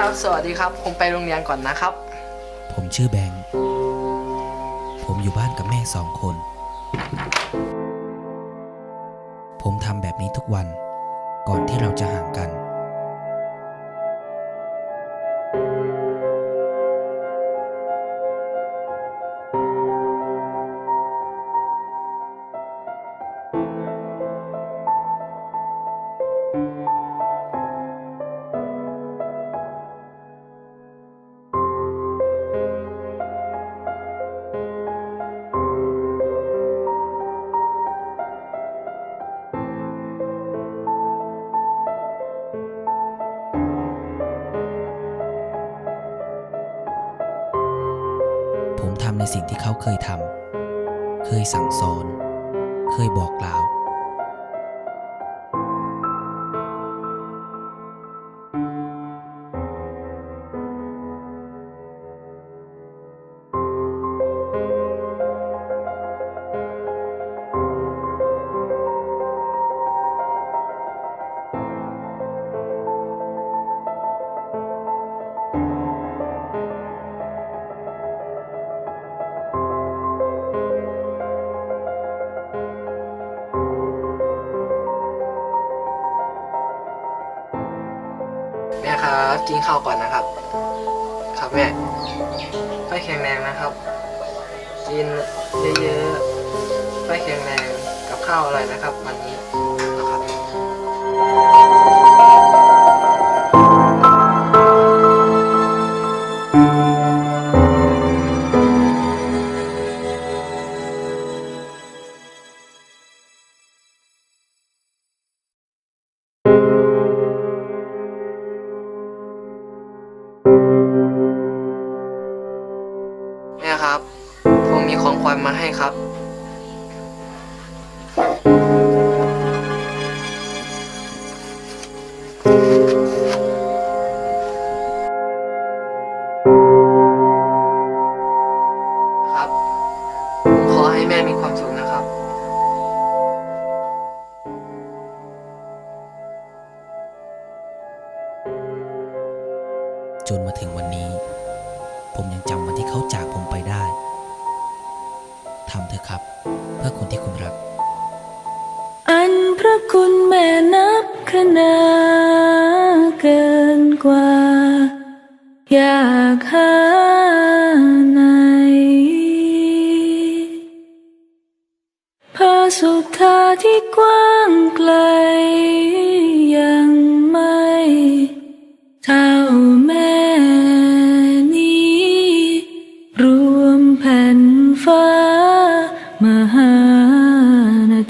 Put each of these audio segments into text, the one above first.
ครับ สวัสดีครับ ผมไปโรงเรียนก่อนนะครับ ผมชื่อแบงค์ ผมอยู่บ้านกับแม่สองคน ผมทำแบบนี้ทุกวัน ก่อนที่เราจะห่างกัน ผมทำในสิ่งที่เขาเคยทำ เคยสั่งสอน เคยบอกกล่าว กินข้าวก่อนนะครับ ครับแม่ไปแข็งแรงนะครับ กินเยอะๆไปแข็งแรงกับข้าวอะไรนะครับ วันนี้นะครับ วัญมาให้ครับ ครับ ผมขอให้แม่มีความสุขนะครับ จนมาถึงวันนี้ ผมยังจำวันที่เขาจากผมไปได้ ทำเถอะครับ เพื่อคนที่คุณรัก อันพระคุณแม่นับขนาเกินกว่า อยากหาไหนพระสุธาที่กว้างไกลยังไม่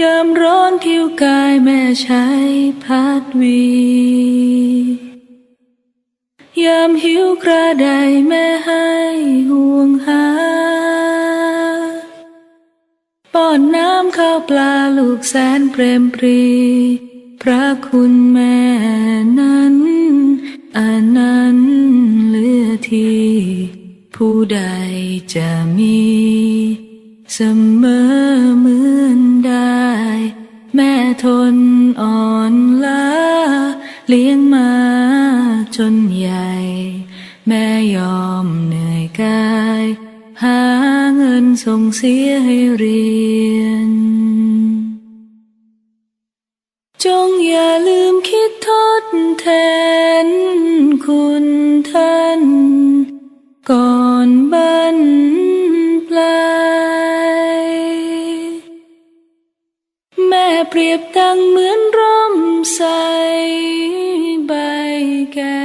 ยามร้อนผิวกายแม่ใช้พัดวี ยามหิวกระไดแม่ให้ห่วงหา ป้อนน้ำข้าวปลาลูกแสนเปรมปรี พระคุณแม่นั้นอันนั้นเลือที่ผู้ใดจะมี เสม เลี้ยงมาจนใหญ่ แม่ยอมเหนื่อยกาย หาเงินส่งเสียให้เรียน จงอย่าลืมคิดทดแทนคุณท่าน ก่อนบัน เปรียบดังเหมือนร่มใสใบแก้